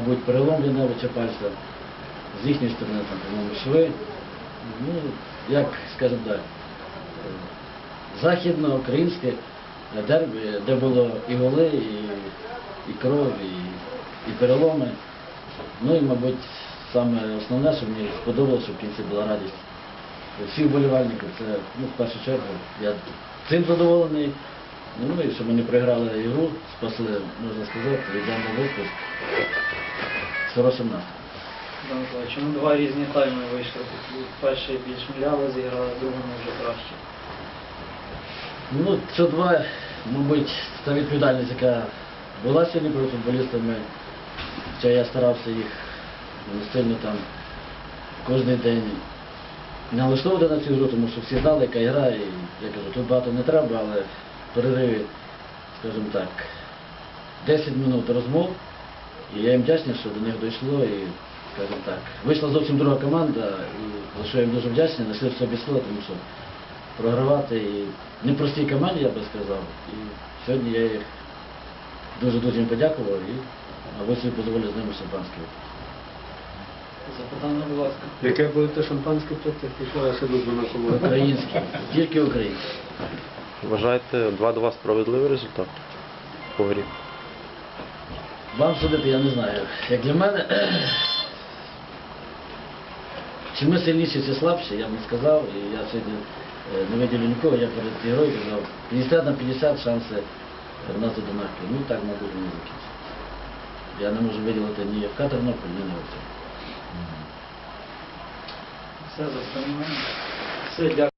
мабуть, перелом Ліневича пальця, з їхньої сторони там, по-моєму, шви. Ну, як, скажімо так, західноукраїнське дербі, де було і голи, і, і кров, і, і переломи. Ну і, мабуть, саме основне, що мені сподобалося, що в кінці була радість всіх вболівальників. Це ну, в першу чергу. Я цим задоволений. Ну і що ми не програли ігру, спасли, можна сказати, йдемо випуск з хорошим настроєм. Ну два різні тайми вийшли. Перший більш мляво зіграли, другому вже краще. Ну, це два, мабуть, та відповідальність, яка була сьогодні перед футболістами. Хоча я старався їх сильно там кожен день налаштовувати на цю гру, тому що всі знали, яка гра, і я кажу, тут багато не треба, але в перериві, скажімо так, 10 минут розмов, і я їм вдячний, що до них дійшло, і, скажімо так, вийшла зовсім друга команда, і за що я їм дуже вдячний, знайшли в собі сили, тому що програвати і непростій команді, я би сказав. І сьогодні я їх дуже-дуже їм подякував і, мабуть, собі дозволю з ними шампанське. Запитання, будь ласка. Яке будете шампанське пити? Пішла я себе на колоду. Українське, тільки українське. Вважаєте 2-2 справедливий результат по грі? Вам судити, я не знаю. Як для мене, чи ми сильніші, чи слабші, я б не сказав. І я сьогодні е, не виділю нікого, я перед ігрою казав, 50 на 50 шанси в нас одинакові. Ну так, мабуть, не закінчиться. Я не можу виділити ні в Тернопіль, ні на. Все, за Все, дякую.